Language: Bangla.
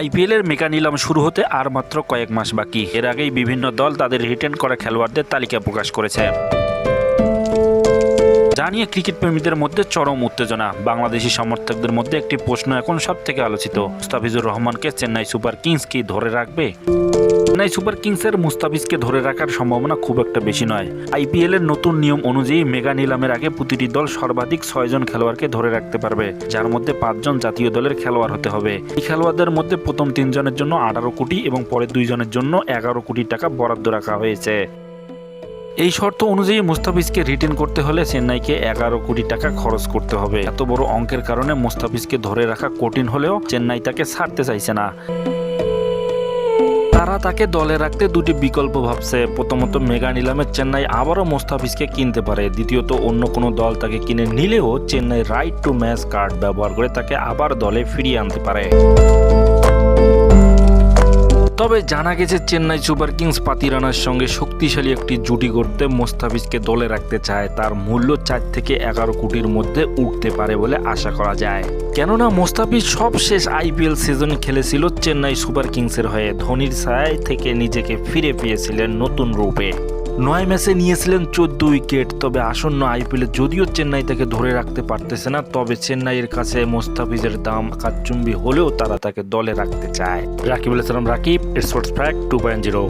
আইপিএল এর মেগা নিলাম শুরু হতে আর মাত্র কয়েক মাস বাকি। এর আগেই বিভিন্ন দল তাদের রিটেন করা খেলোয়াড়দের তালিকা প্রকাশ করেছে। জানিয়ে ক্রিকেট প্রেমীদের মধ্যে চরম উত্তেজনা। বাংলাদেশি সমর্থকদের মধ্যে একটি প্রশ্ন এখন সব থেকে আলোচিত। মুস্তাফিজুর রহমানকে চেন্নাই সুপার কিংস কি ধরে রাখবে? চেন্নাই সুপার কিংসের মুস্তাফিজকে ধরে রাখার সম্ভাবনা খুব একটা বেশি নয়। আইপিএল এর নতুন নিয়ম অনুযায়ী মেগা নিলামের আগে প্রতিটি দল সর্বাধিক ছয়জন খেলোয়াড়কে ধরে রাখতে পারবে, যার মধ্যে পাঁচজন জাতীয় দলের খেলোয়াড় হতে হবে। এই খেলোয়াড়দের মধ্যে প্রথম তিনজনের জন্য আঠারো কোটি এবং পরে দুইজনের জন্য এগারো কোটি টাকা বরাদ্দ রাখা হয়েছে। এই শর্ত অনুযায়ী মুস্তাফিজকে রিটেন করতে হলে চেন্নাইকে এগারো কোটি টাকা খরচ করতে হবে। এত বড় অঙ্কের কারণে মুস্তাফিজকে ধরে রাখা কঠিন হলেও চেন্নাই তাকে ছাড়তে চাইছে না। তারা তাকে দলে রাখতে দুটি বিকল্প ভাবছে। প্রথমত, মেগা নিলামে চেন্নাই আবারও মোস্তাফিজকে কিনতে পারে। দ্বিতীয়ত, অন্য কোনো দল তাকে কিনে নিলেও Chennai right to match card ব্যবহার করে তাকে আবার দলে ফিরিয়ে আনতে পারে। তবে জানা গেছে চেন্নাই সুপার কিংস পাতিরানার সঙ্গে শক্তিশালী একটি জুটি করতে মোস্তাফিজকে দলে রাখতে চায়। তার মূল্য চার থেকে এগারো কোটির মধ্যে উঠতে পারে বলে আশা করা যায়। কেননা মোস্তাফিজ সব শেষ আইপিএল সিজন খেলেছিল চেন্নাই সুপার কিংসের হয়ে। ধোনির ছায় থেকে নিজেকে ফিরে পেয়েছিলেন নতুন রূপে। নয় ম্যাচে নিয়েছিলেন চোদ্দ উইকেট, তবে আসন্ন আইপিএলে যদিও চেন্নাই তাকে ধরে রাখতে পারতেছে না, তবে চেন্নাইয়ের কাছে মোস্তাফিজের দাম কাচুম্বি হলেও তারা তাকে দলে রাখতে চায়। Rakibul Islam Rakib sports fact two point zero